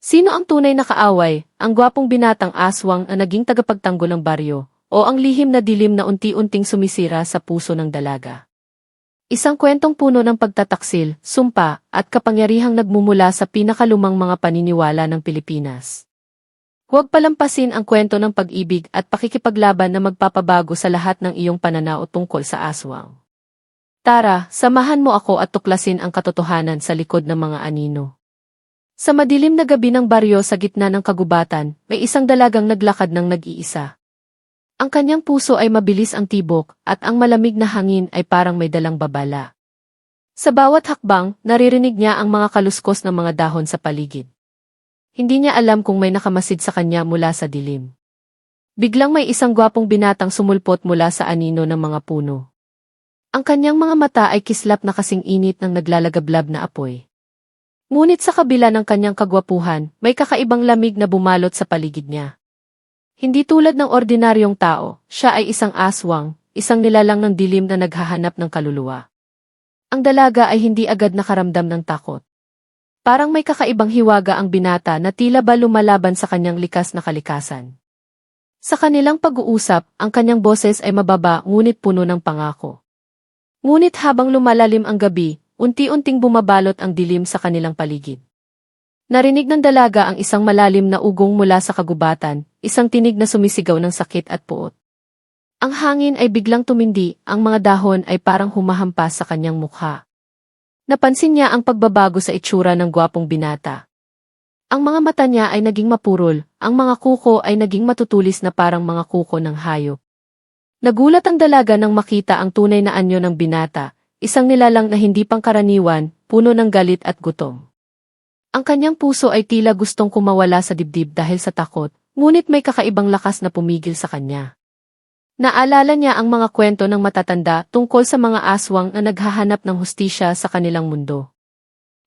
Sino ang tunay na kaaway, ang gwapong binatang aswang na naging tagapagtanggol ng baryo, o ang lihim na dilim na unti-unting sumisira sa puso ng dalaga? Isang kwentong puno ng pagtataksil, sumpa, at kapangyarihang nagmumula sa pinakalumang mga paniniwala ng Pilipinas. Huwag palampasin ang kwento ng pag-ibig at pakikipaglaban na magpapabago sa lahat ng iyong pananaw tungkol sa aswang. Tara, samahan mo ako at tuklasin ang katotohanan sa likod ng mga anino. Sa madilim na gabi ng baryo sa gitna ng kagubatan, may isang dalagang naglakad ng nag-iisa. Ang kanyang puso ay mabilis ang tibok at ang malamig na hangin ay parang may dalang babala. Sa bawat hakbang, naririnig niya ang mga kaluskos ng mga dahon sa paligid. Hindi niya alam kung may nakamasid sa kanya mula sa dilim. Biglang may isang gwapong binatang sumulpot mula sa anino ng mga puno. Ang kanyang mga mata ay kislap na kasing init ng naglalagablab na apoy. Ngunit sa kabila ng kanyang kagwapuhan, may kakaibang lamig na bumalot sa paligid niya. Hindi tulad ng ordinaryong tao, siya ay isang aswang, isang nilalang ng dilim na naghahanap ng kaluluwa. Ang dalaga ay hindi agad nakaramdam ng takot. Parang may kakaibang hiwaga ang binata na tila ba lumalaban sa kanyang likas na kalikasan. Sa kanilang pag-uusap, ang kanyang boses ay mababa ngunit puno ng pangako. Ngunit habang lumalalim ang gabi, unti-unting bumabalot ang dilim sa kanilang paligid. Narinig ng dalaga ang isang malalim na ugong mula sa kagubatan, isang tinig na sumisigaw ng sakit at puot. Ang hangin ay biglang tumindi, ang mga dahon ay parang humahampas sa kanyang mukha. Napansin niya ang pagbabago sa itsura ng gwapong binata. Ang mga mata niya ay naging mapurol, ang mga kuko ay naging matutulis na parang mga kuko ng hayop. Nagulat ang dalaga nang makita ang tunay na anyo ng binata, isang nilalang na hindi pangkaraniwan, puno ng galit at gutom. Ang kanyang puso ay tila gustong kumawala sa dibdib dahil sa takot, ngunit may kakaibang lakas na pumigil sa kanya. Naalala niya ang mga kwento ng matatanda tungkol sa mga aswang na naghahanap ng hustisya sa kanilang mundo.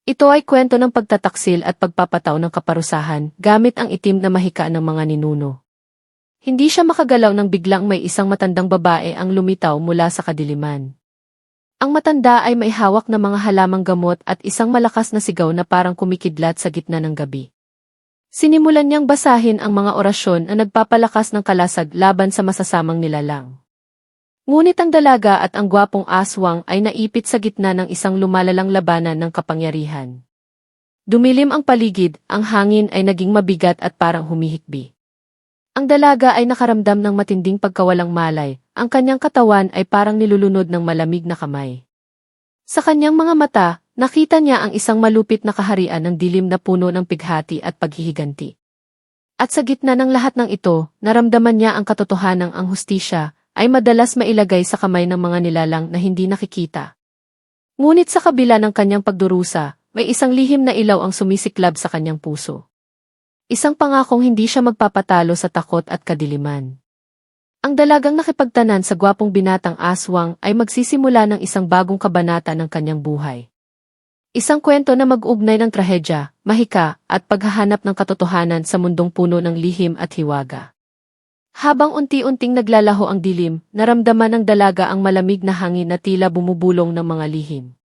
Ito ay kwento ng pagtataksil at pagpapataw ng kaparusahan gamit ang itim na mahika ng mga ninuno. Hindi siya makagalaw nang biglang may isang matandang babae ang lumitaw mula sa kadiliman. Ang matanda ay may hawak na mga halamang gamot at isang malakas na sigaw na parang kumikidlat sa gitna ng gabi. Sinimulan niyang basahin ang mga orasyon na nagpapalakas ng kalasag laban sa masasamang nilalang. Ngunit ang dalaga at ang gwapong aswang ay naipit sa gitna ng isang lumalalang labanan ng kapangyarihan. Dumilim ang paligid, ang hangin ay naging mabigat at parang humihikbi. Ang dalaga ay nakaramdam ng matinding pagkawalang malay, ang kanyang katawan ay parang nilulunod ng malamig na kamay. Sa kanyang mga mata, nakita niya ang isang malupit na kaharian ng dilim na puno ng pighati at paghihiganti. At sa gitna ng lahat ng ito, naramdaman niya ang katotohanang ang hustisya ay madalas mailagay sa kamay ng mga nilalang na hindi nakikita. Ngunit sa kabila ng kanyang pagdurusa, may isang lihim na ilaw ang sumisiklab sa kanyang puso. Isang pangakong hindi siya magpapatalo sa takot at kadiliman. Ang dalagang nakipagtanan sa gwapong binatang aswang ay magsisimula ng isang bagong kabanata ng kanyang buhay. Isang kwento na mag-ugnay ng trahedya, mahika, at paghahanap ng katotohanan sa mundong puno ng lihim at hiwaga. Habang unti-unting naglalaho ang dilim, naramdaman ng dalaga ang malamig na hangin na tila bumubulong ng mga lihim.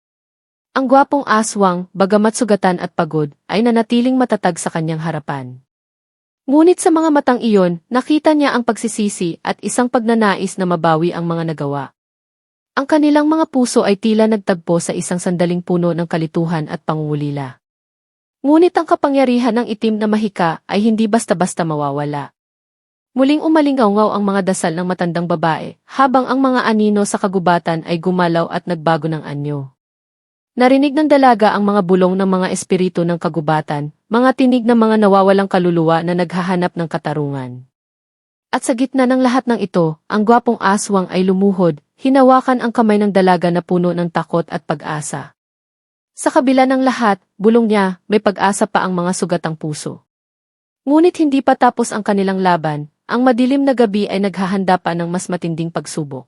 Ang gwapong aswang, bagamat sugatan at pagod, ay nanatiling matatag sa kanyang harapan. Ngunit sa mga matang iyon, nakita niya ang pagsisisi at isang pagnanais na mabawi ang mga nagawa. Ang kanilang mga puso ay tila nagtagpo sa isang sandaling puno ng kalituhan at pangungulila. Ngunit ang kapangyarihan ng itim na mahika ay hindi basta-basta mawawala. Muling umalingaw ang mga dasal ng matandang babae, habang ang mga anino sa kagubatan ay gumalaw at nagbago ng anyo. Narinig ng dalaga ang mga bulong ng mga espiritu ng kagubatan, mga tinig ng mga nawawalang kaluluwa na naghahanap ng katarungan. At sa gitna ng lahat ng ito, ang gwapong aswang ay lumuhod, hinawakan ang kamay ng dalaga na puno ng takot at pag-asa. Sa kabila ng lahat, bulong niya, may pag-asa pa ang mga sugatang puso. Ngunit hindi pa tapos ang kanilang laban, ang madilim na gabi ay naghahanda pa ng mas matinding pagsubok.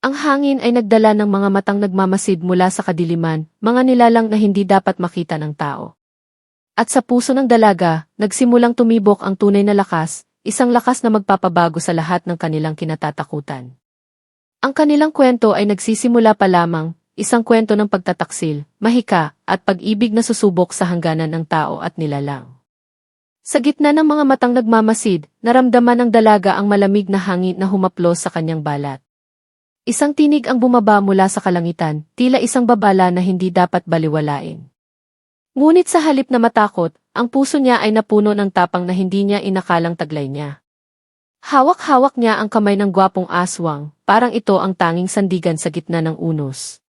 Ang hangin ay nagdala ng mga matang nagmamasid mula sa kadiliman, mga nilalang na hindi dapat makita ng tao. At sa puso ng dalaga, nagsimulang tumibok ang tunay na lakas, isang lakas na magpapabago sa lahat ng kanilang kinatatakutan. Ang kanilang kwento ay nagsisimula pa lamang, isang kwento ng pagtataksil, mahika, at pag-ibig na susubok sa hangganan ng tao at nilalang. Sa gitna ng mga matang nagmamasid, naramdaman ng dalaga ang malamig na hangin na humaplos sa kanyang balat. Isang tinig ang bumaba mula sa kalangitan, tila isang babala na hindi dapat baliwalain. Ngunit sa halip na matakot, ang puso niya ay napuno ng tapang na hindi niya inakalang taglay niya. Hawak-hawak niya ang kamay ng gwapong aswang, parang ito ang tanging sandigan sa gitna ng unos.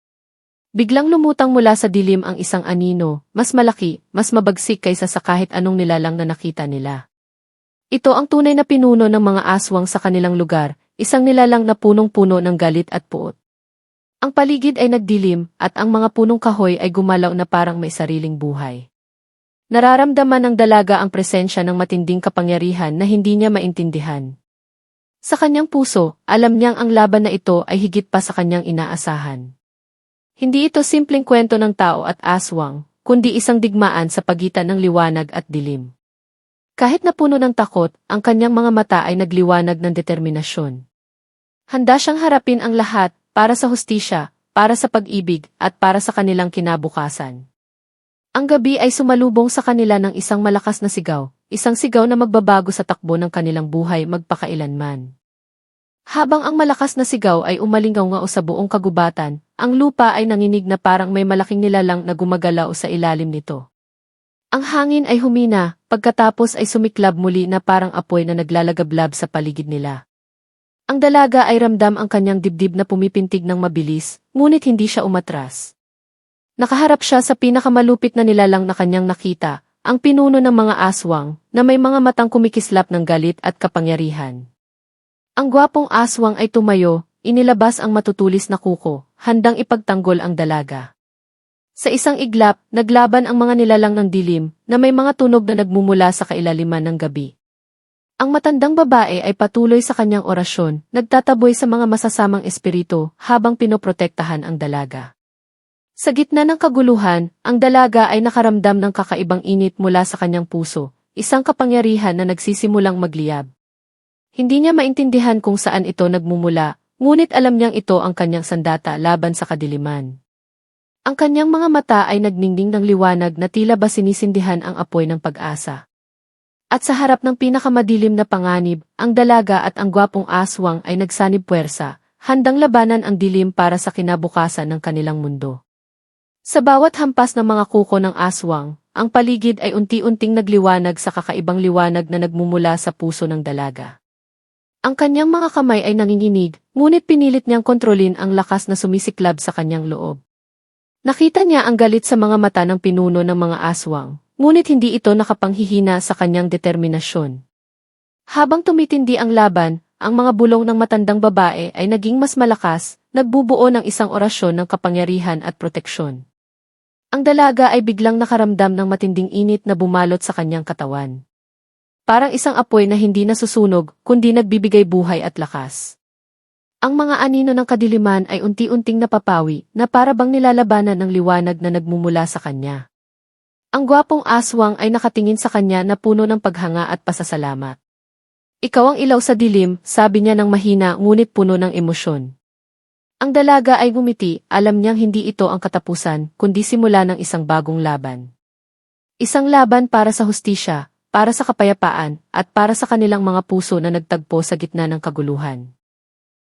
Biglang lumutang mula sa dilim ang isang anino, mas malaki, mas mabagsik kaysa sa kahit anong nilalang na nakita nila. Ito ang tunay na pinuno ng mga aswang sa kanilang lugar, isang nilalang na punong-puno ng galit at puot. Ang paligid ay nagdilim at ang mga punong kahoy ay gumalaw na parang may sariling buhay. Nararamdaman ng dalaga ang presensya ng matinding kapangyarihan na hindi niya maintindihan. Sa kanyang puso, alam niyang ang laban na ito ay higit pa sa kanyang inaasahan. Hindi ito simpleng kwento ng tao at aswang, kundi isang digmaan sa pagitan ng liwanag at dilim. Kahit na puno ng takot, ang kanyang mga mata ay nagliwanag ng determinasyon. Handa siyang harapin ang lahat para sa hustisya, para sa pag-ibig, at para sa kanilang kinabukasan. Ang gabi ay sumalubong sa kanila ng isang malakas na sigaw, isang sigaw na magbabago sa takbo ng kanilang buhay magpakailanman. Habang ang malakas na sigaw ay umalingaw sa buong kagubatan, ang lupa ay nanginig na parang may malaking nilalang na gumagalaw sa ilalim nito. Ang hangin ay humina, pagkatapos ay sumiklab muli na parang apoy na naglalagablab sa paligid nila. Ang dalaga ay ramdam ang kanyang dibdib na pumipintig ng mabilis, ngunit hindi siya umatras. Nakaharap siya sa pinakamalupit na nilalang na kanyang nakita, ang pinuno ng mga aswang, na may mga matang kumikislap ng galit at kapangyarihan. Ang gwapong aswang ay tumayo, inilabas ang matutulis na kuko, handang ipagtanggol ang dalaga. Sa isang iglap, naglaban ang mga nilalang ng dilim, na may mga tunog na nagmumula sa kailaliman ng gabi. Ang matandang babae ay patuloy sa kanyang orasyon, nagtataboy sa mga masasamang espiritu habang pinoprotektahan ang dalaga. Sa gitna ng kaguluhan, ang dalaga ay nakaramdam ng kakaibang init mula sa kanyang puso, isang kapangyarihan na nagsisimulang magliyab. Hindi niya maintindihan kung saan ito nagmumula, ngunit alam niyang ito ang kanyang sandata laban sa kadiliman. Ang kanyang mga mata ay nagningning ng liwanag na tila ba sinisindihan ang apoy ng pag-asa. At sa harap ng pinakamadilim na panganib, ang dalaga at ang gwapong aswang ay nagsanib puwersa, handang labanan ang dilim para sa kinabukasan ng kanilang mundo. Sa bawat hampas ng mga kuko ng aswang, ang paligid ay unti-unting nagliwanag sa kakaibang liwanag na nagmumula sa puso ng dalaga. Ang kanyang mga kamay ay nanginginig, ngunit pinilit niyang kontrolin ang lakas na sumisiklab sa kanyang loob. Nakita niya ang galit sa mga mata ng pinuno ng mga aswang, ngunit hindi ito nakapanghihina sa kanyang determinasyon. Habang tumitindi ang laban, ang mga bulong ng matandang babae ay naging mas malakas, nagbubuo ng isang orasyon ng kapangyarihan at proteksyon. Ang dalaga ay biglang nakaramdam ng matinding init na bumalot sa kanyang katawan. Parang isang apoy na hindi nasusunog, kundi nagbibigay buhay at lakas. Ang mga anino ng kadiliman ay unti-unting napapawi na para bang nilalabanan ng liwanag na nagmumula sa kanya. Ang gwapong aswang ay nakatingin sa kanya na puno ng paghanga at pasasalamat. Ikaw ang ilaw sa dilim, sabi niya ng mahina ngunit puno ng emosyon. Ang dalaga ay gumiti, alam niyang hindi ito ang katapusan, kundi simula ng isang bagong laban. Isang laban para sa hustisya, para sa kapayapaan, at para sa kanilang mga puso na nagtagpo sa gitna ng kaguluhan.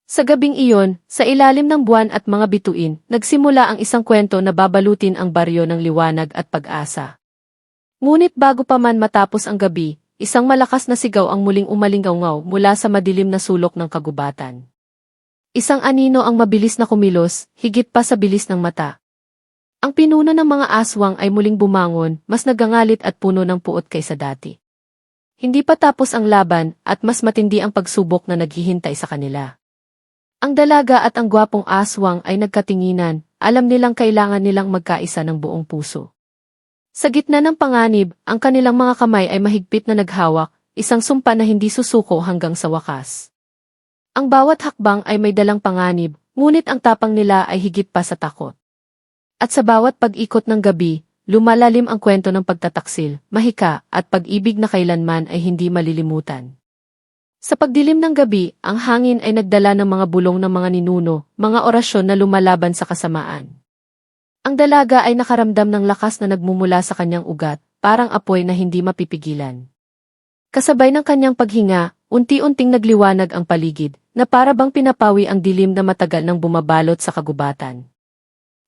Sa gabing iyon, sa ilalim ng buwan at mga bituin, nagsimula ang isang kwento na babalutin ang baryo ng liwanag at pag-asa. Ngunit bago pa man matapos ang gabi, isang malakas na sigaw ang muling umalingaw mula sa madilim na sulok ng kagubatan. Isang anino ang mabilis na kumilos, higit pa sa bilis ng mata. Ang pinuno ng mga aswang ay muling bumangon, mas nagangalit at puno ng puot kaysa dati. Hindi pa tapos ang laban at mas matindi ang pagsubok na naghihintay sa kanila. Ang dalaga at ang gwapong aswang ay nagkatinginan, alam nilang kailangan nilang magkaisa ng buong puso. Sa gitna ng panganib, ang kanilang mga kamay ay mahigpit na naghawak, isang sumpa na hindi susuko hanggang sa wakas. Ang bawat hakbang ay may dalang panganib, ngunit ang tapang nila ay higit pa sa takot. At sa bawat pag-ikot ng gabi, lumalalim ang kwento ng pagtataksil, mahika, at pag-ibig na kailanman ay hindi malilimutan. Sa pagdilim ng gabi, ang hangin ay nagdala ng mga bulong ng mga ninuno, mga orasyon na lumalaban sa kasamaan. Ang dalaga ay nakaramdam ng lakas na nagmumula sa kanyang ugat, parang apoy na hindi mapipigilan. Kasabay ng kanyang paghinga, unti-unting nagliwanag ang paligid, na para bang pinapawi ang dilim na matagal nang bumabalot sa kagubatan.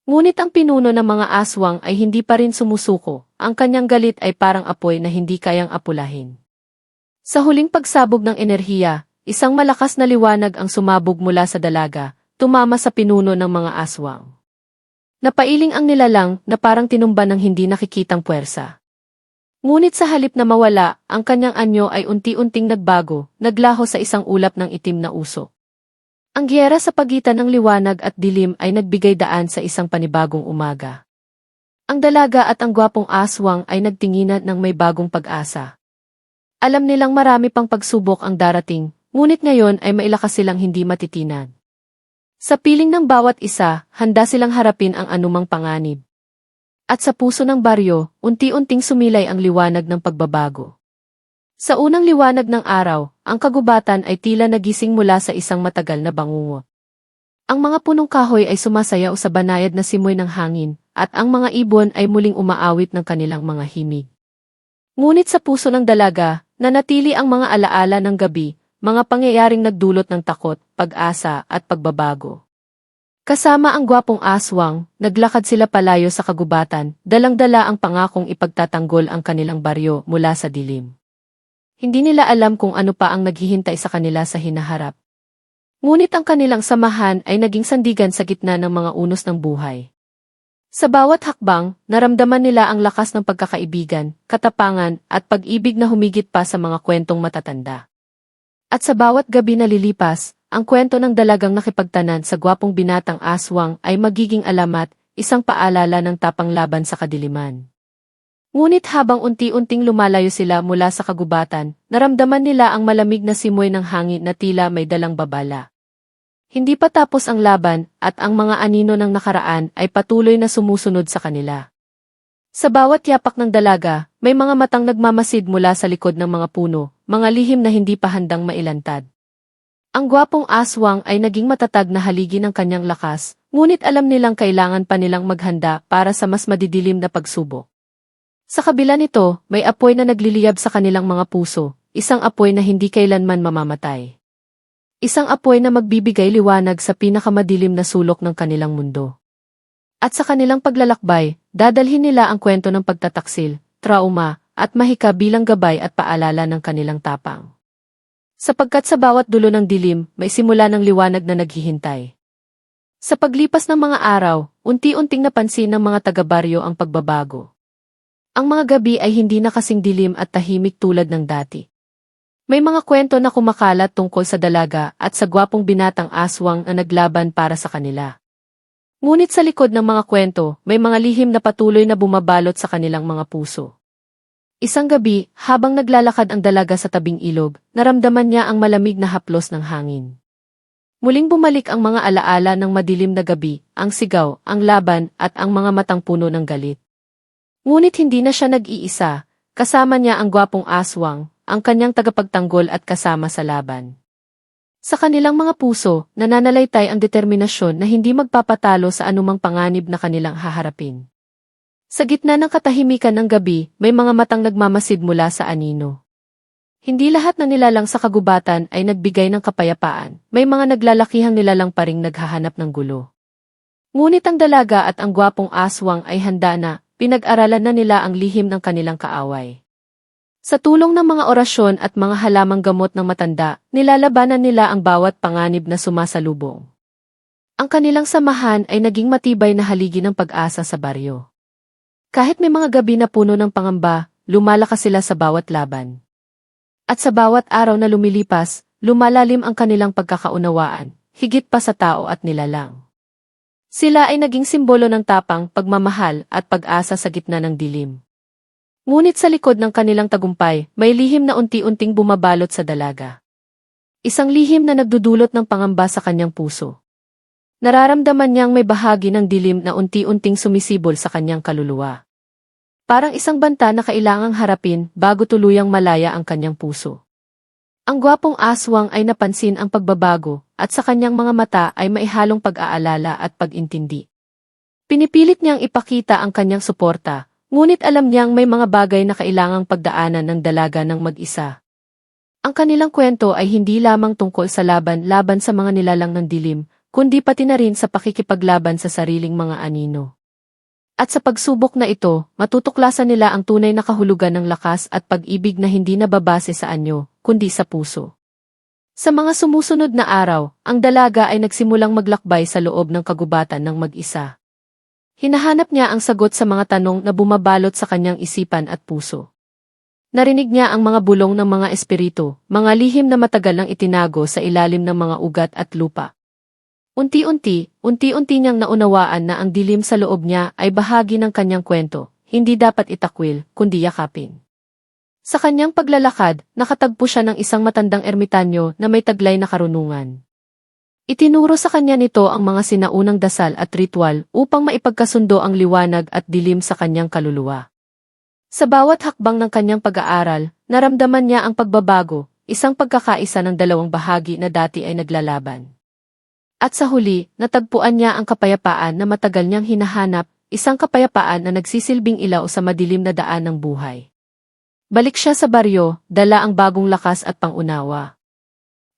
Ngunit ang pinuno ng mga aswang ay hindi pa rin sumusuko, ang kanyang galit ay parang apoy na hindi kayang apulahin. Sa huling pagsabog ng enerhiya, isang malakas na liwanag ang sumabog mula sa dalaga, tumama sa pinuno ng mga aswang. Napailing ang nilalang na parang tinumba ng hindi nakikitang puwersa. Ngunit sa halip na mawala, ang kanyang anyo ay unti-unting nagbago, naglaho sa isang ulap ng itim na usok. Ang giyera sa pagitan ng liwanag at dilim ay nagbigay daan sa isang panibagong umaga. Ang dalaga at ang gwapong aswang ay nagtinginan ng may bagong pag-asa. Alam nilang marami pang pagsubok ang darating, ngunit ngayon ay mailakas silang hindi matitinan. Sa piling ng bawat isa, handa silang harapin ang anumang panganib. At sa puso ng baryo, unti-unting sumilay ang liwanag ng pagbabago. Sa unang liwanag ng araw, ang kagubatan ay tila nagising mula sa isang matagal na bangungot. Ang mga punong kahoy ay sumasayaw sa banayad na simoy ng hangin, at ang mga ibon ay muling umaawit ng kanilang mga himig. Ngunit sa puso ng dalaga, nanatili ang mga alaala ng gabi, mga pangyayaring nagdulot ng takot, pag-asa at pagbabago. Kasama ang gwapong aswang, naglakad sila palayo sa kagubatan, dalang-dala ang pangakong ipagtatanggol ang kanilang baryo mula sa dilim. Hindi nila alam kung ano pa ang naghihintay sa kanila sa hinaharap. Ngunit ang kanilang samahan ay naging sandigan sa gitna ng mga unos ng buhay. Sa bawat hakbang, naramdaman nila ang lakas ng pagkakaibigan, katapangan, at pag-ibig na humigit pa sa mga kwentong matatanda. At sa bawat gabi na lilipas, ang kwento ng dalagang nakipagtanan sa gwapong binatang aswang ay magiging alamat, isang paalala ng tapang laban sa kadiliman. Ngunit habang unti-unting lumalayo sila mula sa kagubatan, naramdaman nila ang malamig na simoy ng hangin na tila may dalang babala. Hindi pa tapos ang laban at ang mga anino ng nakaraan ay patuloy na sumusunod sa kanila. Sa bawat yapak ng dalaga, may mga matang nagmamasid mula sa likod ng mga puno, mga lihim na hindi pa handang mailantad. Ang gwapong aswang ay naging matatag na haligi ng kanyang lakas, ngunit alam nilang kailangan pa nilang maghanda para sa mas madidilim na pagsubok. Sa kabila nito, may apoy na nagliliyab sa kanilang mga puso, isang apoy na hindi kailanman mamamatay. Isang apoy na magbibigay liwanag sa pinakamadilim na sulok ng kanilang mundo. At sa kanilang paglalakbay, dadalhin nila ang kwento ng pagtataksil, trauma, at mahika bilang gabay at paalala ng kanilang tapang. Sapagkat sa bawat dulo ng dilim, may simula ng liwanag na naghihintay. Sa paglipas ng mga araw, unti-unting napansin ng mga taga-baryo ang pagbabago. Ang mga gabi ay hindi na kasing dilim at tahimik tulad ng dati. May mga kwento na kumakalat tungkol sa dalaga at sa gwapong binatang aswang na naglaban para sa kanila. Ngunit sa likod ng mga kwento, may mga lihim na patuloy na bumabalot sa kanilang mga puso. Isang gabi, habang naglalakad ang dalaga sa tabing ilog, naramdaman niya ang malamig na haplos ng hangin. Muling bumalik ang mga alaala ng madilim na gabi, ang sigaw, ang laban, at ang mga matang puno ng galit. Ngunit hindi na siya nag-iisa, kasama niya ang gwapong aswang, ang kanyang tagapagtanggol at kasama sa laban. Sa kanilang mga puso, nananalaytay ang determinasyon na hindi magpapatalo sa anumang panganib na kanilang haharapin. Sa gitna ng katahimikan ng gabi, may mga matang nagmamasid mula sa anino. Hindi lahat na nilalang sa kagubatan ay nagbigay ng kapayapaan, may mga naglalakihang nilalang pa ring naghahanap ng gulo. Ngunit ang dalaga at ang gwapong aswang ay handa na, pinag-aralan na nila ang lihim ng kanilang kaaway. Sa tulong ng mga orasyon at mga halamang gamot ng matanda, nilalabanan nila ang bawat panganib na sumasalubong. Ang kanilang samahan ay naging matibay na haligi ng pag-asa sa baryo. Kahit may mga gabi na puno ng pangamba, lumalakas sila sa bawat laban. At sa bawat araw na lumilipas, lumalalim ang kanilang pagkakaunawaan, higit pa sa tao at nilalang. Sila ay naging simbolo ng tapang, pagmamahal at pag-asa sa gitna ng dilim. Ngunit sa likod ng kanilang tagumpay, may lihim na unti-unting bumabalot sa dalaga. Isang lihim na nagdudulot ng pangamba sa kanyang puso. Nararamdaman niyang may bahagi ng dilim na unti-unting sumisibol sa kanyang kaluluwa. Parang isang banta na kailangang harapin bago tuluyang malaya ang kanyang puso. Ang gwapong aswang ay napansin ang pagbabago at sa kanyang mga mata ay maihalong pag-aalala at pag-intindi. Pinipilit niyang ipakita ang kanyang suporta, Ngunit alam niyang may mga bagay na kailangang pagdaanan ng dalaga ng mag-isa, Ang kanilang kwento ay hindi lamang tungkol sa laban-laban sa mga nilalang ng dilim, kundi pati na rin sa pakikipaglaban sa sariling mga anino. At sa pagsubok na ito, matutuklasan nila ang tunay na kahulugan ng lakas at pag-ibig na hindi nababase sa anyo, kundi sa puso. Sa mga sumusunod na araw, ang dalaga ay nagsimulang maglakbay sa loob ng kagubatan ng mag-isa. Hinahanap niya ang sagot sa mga tanong na bumabalot sa kanyang isipan at puso. Narinig niya ang mga bulong ng mga espiritu, mga lihim na matagal nang itinago sa ilalim ng mga ugat at lupa. Unti-unti, unti-unti niyang naunawaan na ang dilim sa loob niya ay bahagi ng kanyang kwento, hindi dapat itakwil, kundi yakapin. Sa kanyang paglalakad, nakatagpo siya ng isang matandang ermitanyo na may taglay na karunungan. Itinuro sa kanya nito ang mga sinaunang dasal at ritual upang maipagkasundo ang liwanag at dilim sa kanyang kaluluwa. Sa bawat hakbang ng kanyang pag-aaral, naramdaman niya ang pagbabago, isang pagkakaisa ng dalawang bahagi na dati ay naglalaban. At sa huli, natagpuan niya ang kapayapaan na matagal niyang hinahanap, isang kapayapaan na nagsisilbing ilaw sa madilim na daan ng buhay. Balik siya sa baryo, dala ang bagong lakas at pangunawa.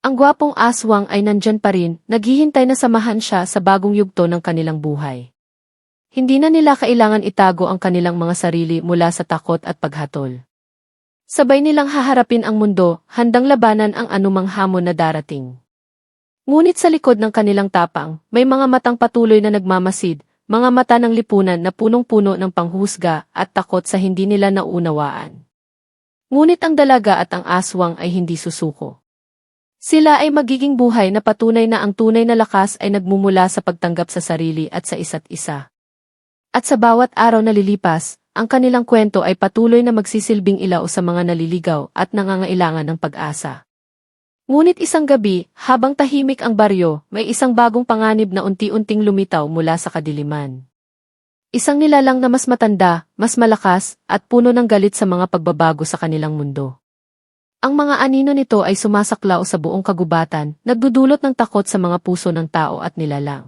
Ang gwapong aswang ay nandyan pa rin, naghihintay na samahan siya sa bagong yugto ng kanilang buhay. Hindi na nila kailangan itago ang kanilang mga sarili mula sa takot at paghatol. Sabay nilang haharapin ang mundo, handang labanan ang anumang hamon na darating. Ngunit sa likod ng kanilang tapang, may mga matang patuloy na nagmamasid, mga mata ng lipunan na punong-puno ng panghusga at takot sa hindi nila naunawaan. Ngunit ang dalaga at ang aswang ay hindi susuko. Sila ay magiging buhay na patunay na ang tunay na lakas ay nagmumula sa pagtanggap sa sarili at sa isa't isa. At sa bawat araw na lilipas, ang kanilang kwento ay patuloy na magsisilbing ilaw sa mga naliligaw at nangangailangan ng pag-asa. Ngunit isang gabi, habang tahimik ang baryo, may isang bagong panganib na unti-unting lumitaw mula sa kadiliman. Isang nilalang na mas matanda, mas malakas, at puno ng galit sa mga pagbabago sa kanilang mundo. Ang mga anino nito ay sumasaklaw sa buong kagubatan, nagdudulot ng takot sa mga puso ng tao at nilalang.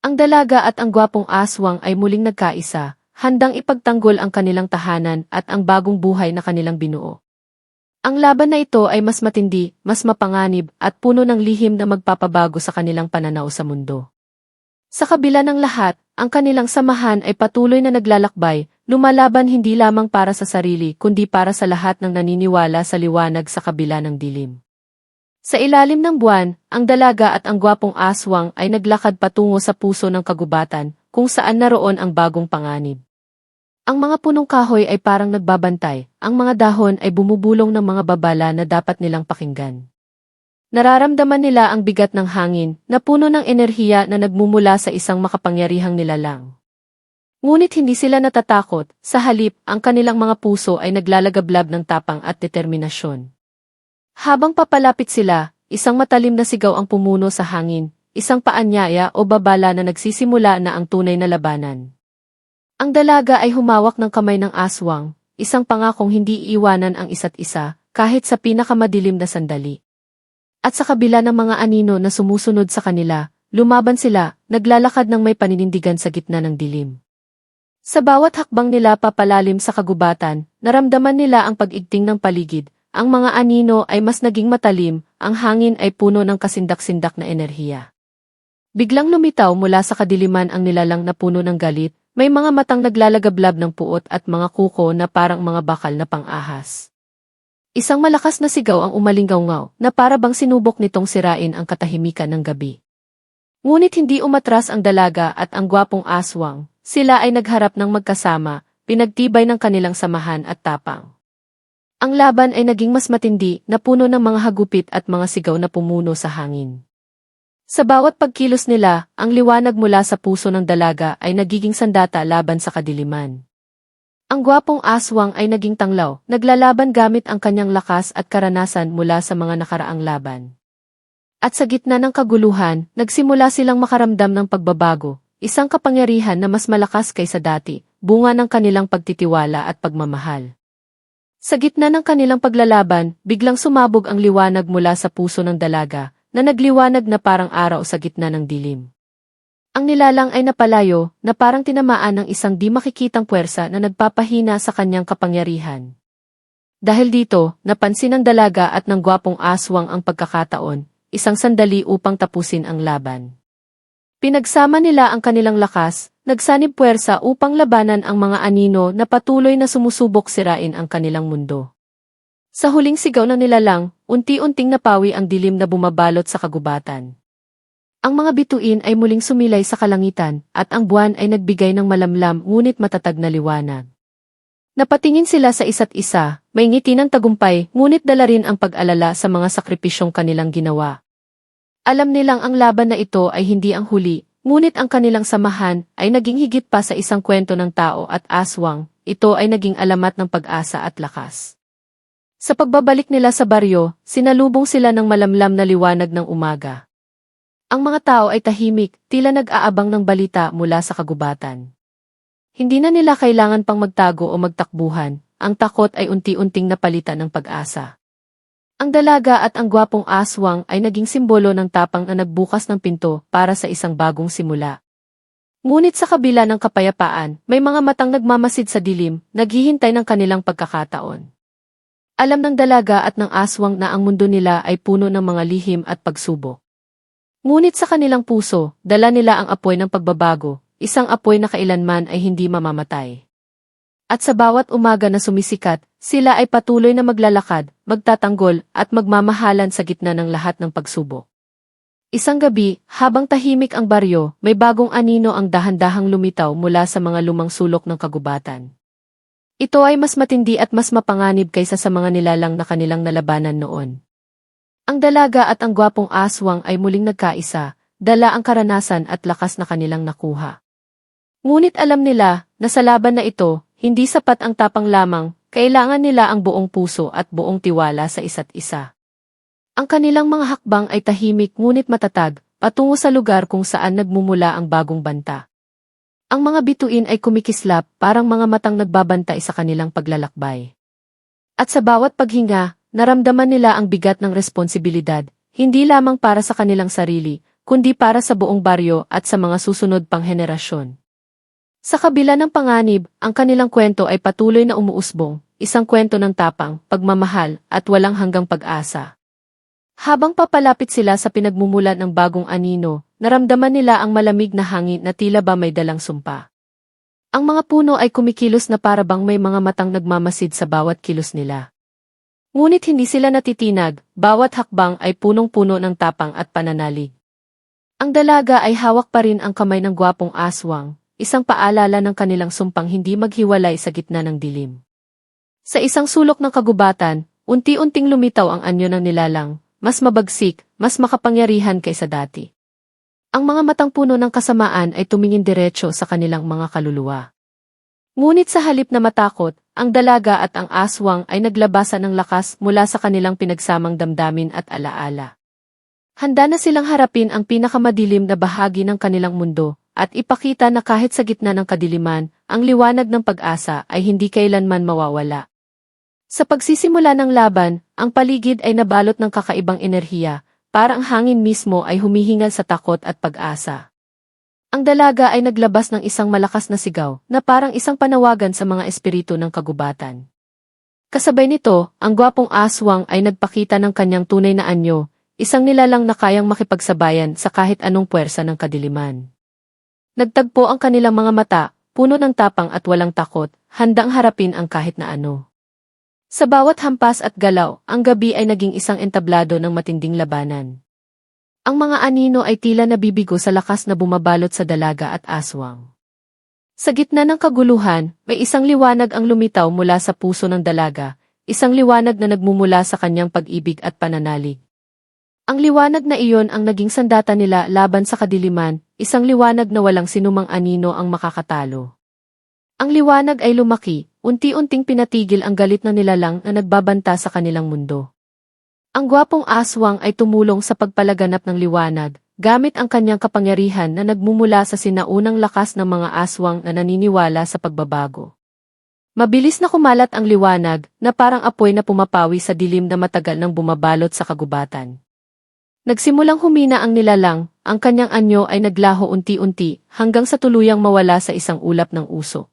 Ang dalaga at ang gwapong aswang ay muling nagkaisa, handang ipagtanggol ang kanilang tahanan at ang bagong buhay na kanilang binuo. Ang laban na ito ay mas matindi, mas mapanganib, at puno ng lihim na magpapabago sa kanilang pananaw sa mundo. Sa kabila ng lahat, ang kanilang samahan ay patuloy na naglalakbay, lumalaban hindi lamang para sa sarili kundi para sa lahat ng naniniwala sa liwanag sa kabila ng dilim. Sa ilalim ng buwan, ang dalaga at ang gwapong aswang ay naglakad patungo sa puso ng kagubatan, kung saan naroon ang bagong panganib. Ang mga punong kahoy ay parang nagbabantay, ang mga dahon ay bumubulong ng mga babala na dapat nilang pakinggan. Nararamdaman nila ang bigat ng hangin na puno ng enerhiya na nagmumula sa isang makapangyarihang nilalang. Ngunit hindi sila natatakot, sa halip ang kanilang mga puso ay naglalagablab ng tapang at determinasyon. Habang papalapit sila, isang matalim na sigaw ang pumuno sa hangin, isang paanyaya o babala na nagsisimula na ang tunay na labanan. Ang dalaga ay humawak ng kamay ng aswang, isang pangakong hindi iiwanan ang isa't isa, kahit sa pinakamadilim na sandali. At sa kabila ng mga anino na sumusunod sa kanila, lumaban sila, naglalakad ng may paninindigan sa gitna ng dilim. Sa bawat hakbang nila papalalim sa kagubatan, naramdaman nila ang pag-igting ng paligid, ang mga anino ay mas naging matalim, ang hangin ay puno ng kasindak-sindak na enerhiya. Biglang lumitaw mula sa kadiliman ang nilalang na puno ng galit, may mga matang naglalagablab ng puot at mga kuko na parang mga bakal na pang-ahas. Isang malakas na sigaw ang umalinggaw na para bang sinubok nitong sirain ang katahimikan ng gabi. Ngunit hindi umatras ang dalaga at ang gwapong aswang, sila ay nagharap ng magkasama, pinagtibay ng kanilang samahan at tapang. Ang laban ay naging mas matindi na puno ng mga hagupit at mga sigaw na pumuno sa hangin. Sa bawat pagkilos nila, ang liwanag mula sa puso ng dalaga ay nagiging sandata laban sa kadiliman. Ang gwapong aswang ay naging tanglaw, naglalaban gamit ang kanyang lakas at karanasan mula sa mga nakaraang laban. At sa gitna ng kaguluhan, nagsimula silang makaramdam ng pagbabago, isang kapangyarihan na mas malakas kaysa dati, bunga ng kanilang pagtitiwala at pagmamahal. Sa gitna ng kanilang paglalaban, biglang sumabog ang liwanag mula sa puso ng dalaga, na nagliwanag na parang araw sa gitna ng dilim. Ang nilalang ay napalayo na parang tinamaan ng isang di makikitang puwersa na nagpapahina sa kanyang kapangyarihan. Dahil dito, napansin ng dalaga at ng gwapong aswang ang pagkakataon, isang sandali upang tapusin ang laban. Pinagsama nila ang kanilang lakas, nagsanib puwersa upang labanan ang mga anino na patuloy na sumusubok sirain ang kanilang mundo. Sa huling sigaw ng nilalang, unti-unting napawi ang dilim na bumabalot sa kagubatan. Ang mga bituin ay muling sumilay sa kalangitan, at ang buwan ay nagbigay ng malamlam ngunit matatag na liwanag. Napatingin sila sa isa't isa, may ngiti ng tagumpay, ngunit dala rin ang pag-alala sa mga sakripisyong kanilang ginawa. Alam nilang ang laban na ito ay hindi ang huli, ngunit ang kanilang samahan ay naging higit pa sa isang kwento ng tao at aswang, ito ay naging alamat ng pag-asa at lakas. Sa pagbabalik nila sa baryo, sinalubong sila ng malamlam na liwanag ng umaga. Ang mga tao ay tahimik, tila nag-aabang ng balita mula sa kagubatan. Hindi na nila kailangan pang magtago o magtakbuhan, ang takot ay unti-unting napalitan ng pag-asa. Ang dalaga at ang gwapong aswang ay naging simbolo ng tapang na nagbukas ng pinto para sa isang bagong simula. Ngunit sa kabila ng kapayapaan, may mga matang nagmamasid sa dilim, naghihintay ng kanilang pagkakataon. Alam ng dalaga at ng aswang na ang mundo nila ay puno ng mga lihim at pagsubok. Ngunit sa kanilang puso, dala nila ang apoy ng pagbabago, isang apoy na kailanman ay hindi mamamatay. At sa bawat umaga na sumisikat, sila ay patuloy na maglalakad, magtatanggol, at magmamahalan sa gitna ng lahat ng pagsubok. Isang gabi, habang tahimik ang baryo, may bagong anino ang dahan-dahang lumitaw mula sa mga lumang sulok ng kagubatan. Ito ay mas matindi at mas mapanganib kaysa sa mga nilalang na kanilang nalabanan noon. Ang dalaga at ang gwapong aswang ay muling nagkaisa, dala ang karanasan at lakas na kanilang nakuha. Ngunit alam nila na sa laban na ito, hindi sapat ang tapang lamang, kailangan nila ang buong puso at buong tiwala sa isa't isa. Ang kanilang mga hakbang ay tahimik ngunit matatag, patungo sa lugar kung saan nagmumula ang bagong banta. Ang mga bituin ay kumikislap parang mga matang nagbabantay sa kanilang paglalakbay. At sa bawat paghinga, naramdaman nila ang bigat ng responsibilidad, hindi lamang para sa kanilang sarili, kundi para sa buong baryo at sa mga susunod pang henerasyon. Sa kabila ng panganib, ang kanilang kwento ay patuloy na umuusbong, isang kwento ng tapang, pagmamahal, at walang hanggang pag-asa. Habang papalapit sila sa pinagmumulan ng bagong anino, naramdaman nila ang malamig na hangin na tila ba may dalang sumpa. Ang mga puno ay kumikilos na para bang may mga matang nagmamasid sa bawat kilos nila. Ngunit hindi sila natitinag, bawat hakbang ay punong-puno ng tapang at pananalig. Ang dalaga ay hawak pa rin ang kamay ng gwapong aswang, isang paalala ng kanilang sumpang hindi maghiwalay sa gitna ng dilim. Sa isang sulok ng kagubatan, unti-unting lumitaw ang anyo ng nilalang, mas mabagsik, mas makapangyarihan kaysa dati. Ang mga matang puno ng kasamaan ay tumingin diretso sa kanilang mga kaluluwa. Ngunit sa halip na matakot, ang dalaga at ang aswang ay naglabasan ng lakas mula sa kanilang pinagsamang damdamin at alaala. Handa na silang harapin ang pinakamadilim na bahagi ng kanilang mundo, at ipakita na kahit sa gitna ng kadiliman, ang liwanag ng pag-asa ay hindi kailanman mawawala. Sa pagsisimula ng laban, ang paligid ay nabalot ng kakaibang enerhiya, parang hangin mismo ay humihingal sa takot at pag-asa. Ang dalaga ay naglabas ng isang malakas na sigaw na parang isang panawagan sa mga espiritu ng kagubatan. Kasabay nito, ang gwapong aswang ay nagpakita ng kanyang tunay na anyo, isang nilalang na kayang makipagsabayan sa kahit anong puwersa ng kadiliman. Nagtagpo ang kanilang mga mata, puno ng tapang at walang takot, handang harapin ang kahit na ano. Sa bawat hampas at galaw, ang gabi ay naging isang entablado ng matinding labanan. Ang mga anino ay tila nabibigo sa lakas na bumabalot sa dalaga at aswang. Sa gitna ng kaguluhan, may isang liwanag ang lumitaw mula sa puso ng dalaga, isang liwanag na nagmumula sa kanyang pag-ibig at pananalig. Ang liwanag na iyon ang naging sandata nila laban sa kadiliman, isang liwanag na walang sinumang anino ang makakatalo. Ang liwanag ay lumaki, unti-unting pinatigil ang galit na nilalang na nagbabanta sa kanilang mundo. Ang gwapong aswang ay tumulong sa pagpalaganap ng liwanag, gamit ang kanyang kapangyarihan na nagmumula sa sinaunang lakas ng mga aswang na naniniwala sa pagbabago. Mabilis na kumalat ang liwanag na parang apoy na pumapawi sa dilim na matagal nang bumabalot sa kagubatan. Nagsimulang humina ang nilalang, ang kanyang anyo ay naglaho unti-unti hanggang sa tuluyang mawala sa isang ulap ng uso.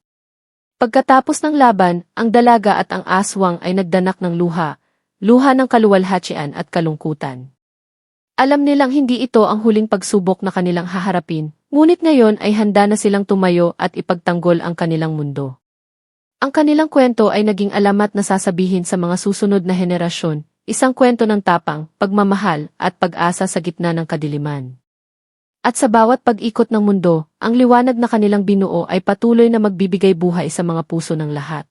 Pagkatapos ng laban, ang dalaga at ang aswang ay nagdanak ng luha, luha ng kaluwalhatsian at kalungkutan. Alam nilang hindi ito ang huling pagsubok na kanilang haharapin, ngunit ngayon ay handa na silang tumayo at ipagtanggol ang kanilang mundo. Ang kanilang kwento ay naging alamat na sasabihin sa mga susunod na henerasyon, isang kwento ng tapang, pagmamahal, at pag-asa sa gitna ng kadiliman. At sa bawat pag-ikot ng mundo, ang liwanag na kanilang binuo ay patuloy na magbibigay buhay sa mga puso ng lahat.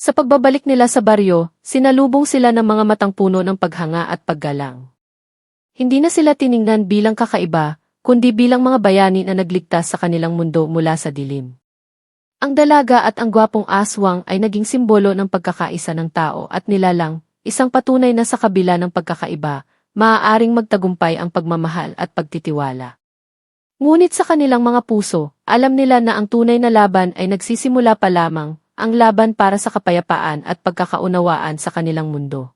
Sa pagbabalik nila sa baryo, sinalubong sila ng mga matang puno ng paghanga at paggalang. Hindi na sila tiningnan bilang kakaiba, kundi bilang mga bayani na nagligtas sa kanilang mundo mula sa dilim. Ang dalaga at ang gwapong aswang ay naging simbolo ng pagkakaisa ng tao at nilalang, isang patunay na sa kabila ng pagkakaiba, maaaring magtagumpay ang pagmamahal at pagtitiwala. Ngunit sa kanilang mga puso, alam nila na ang tunay na laban ay nagsisimula pa lamang, ang laban para sa kapayapaan at pagkakaunawaan sa kanilang mundo.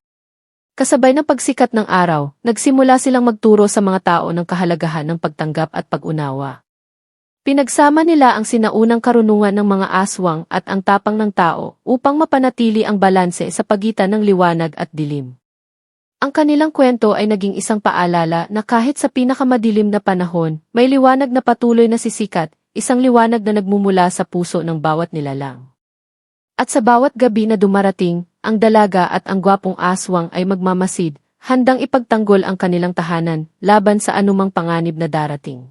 Kasabay ng pagsikat ng araw, nagsimula silang magturo sa mga tao ng kahalagahan ng pagtanggap at pag-unawa. Pinagsama nila ang sinaunang karunungan ng mga aswang at ang tapang ng tao upang mapanatili ang balanse sa pagitan ng liwanag at dilim. Ang kanilang kwento ay naging isang paalala na kahit sa pinakamadilim na panahon, may liwanag na patuloy na sisikat, isang liwanag na nagmumula sa puso ng bawat nilalang. At sa bawat gabi na dumarating, ang dalaga at ang gwapong aswang ay magmamasid, handang ipagtanggol ang kanilang tahanan laban sa anumang panganib na darating.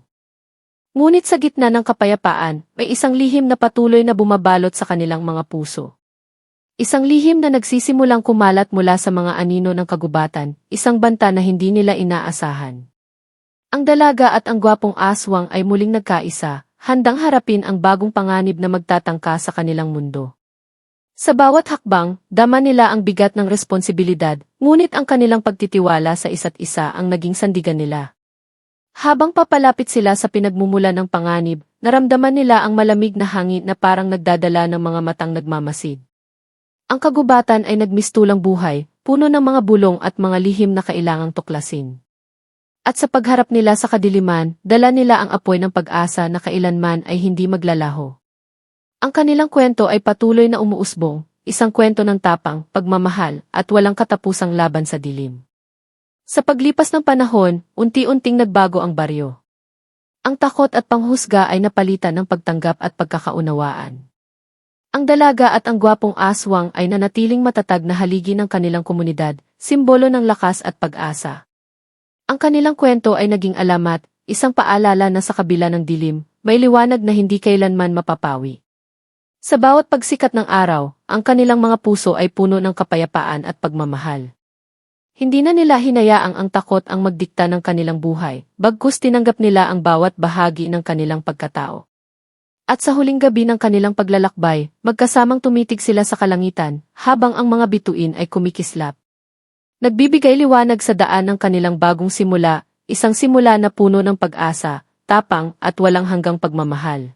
Ngunit sa gitna ng kapayapaan, may isang lihim na patuloy na bumabalot sa kanilang mga puso. Isang lihim na nagsisimulang kumalat mula sa mga anino ng kagubatan, isang banta na hindi nila inaasahan. Ang dalaga at ang gwapong aswang ay muling nagkaisa, handang harapin ang bagong panganib na magtatangka sa kanilang mundo. Sa bawat hakbang, dama nila ang bigat ng responsibilidad, ngunit ang kanilang pagtitiwala sa isa't isa ang naging sandigan nila. Habang papalapit sila sa pinagmumula ng panganib, naramdaman nila ang malamig na hangin na parang nagdadala ng mga matang nagmamasid. Ang kagubatan ay nagmistulang buhay, puno ng mga bulong at mga lihim na kailangang tuklasin. At sa pagharap nila sa kadiliman, dala nila ang apoy ng pag-asa na kailanman ay hindi maglalaho. Ang kanilang kwento ay patuloy na umuusbong, isang kwento ng tapang, pagmamahal, at walang katapusang laban sa dilim. Sa paglipas ng panahon, unti-unting nagbago ang baryo. Ang takot at panghusga ay napalitan ng pagtanggap at pagkakaunawaan. Ang dalaga at ang gwapong aswang ay nanatiling matatag na haligi ng kanilang komunidad, simbolo ng lakas at pag-asa. Ang kanilang kwento ay naging alamat, isang paalala na sa kabila ng dilim, may liwanag na hindi kailanman mapapawi. Sa bawat pagsikat ng araw, ang kanilang mga puso ay puno ng kapayapaan at pagmamahal. Hindi na nila hinayaang ang takot ang magdikta ng kanilang buhay, bagkus tinanggap nila ang bawat bahagi ng kanilang pagkatao. At sa huling gabi ng kanilang paglalakbay, magkasamang tumitig sila sa kalangitan, habang ang mga bituin ay kumikislap. Nagbibigay liwanag sa daan ng kanilang bagong simula, isang simula na puno ng pag-asa, tapang at walang hanggang pagmamahal.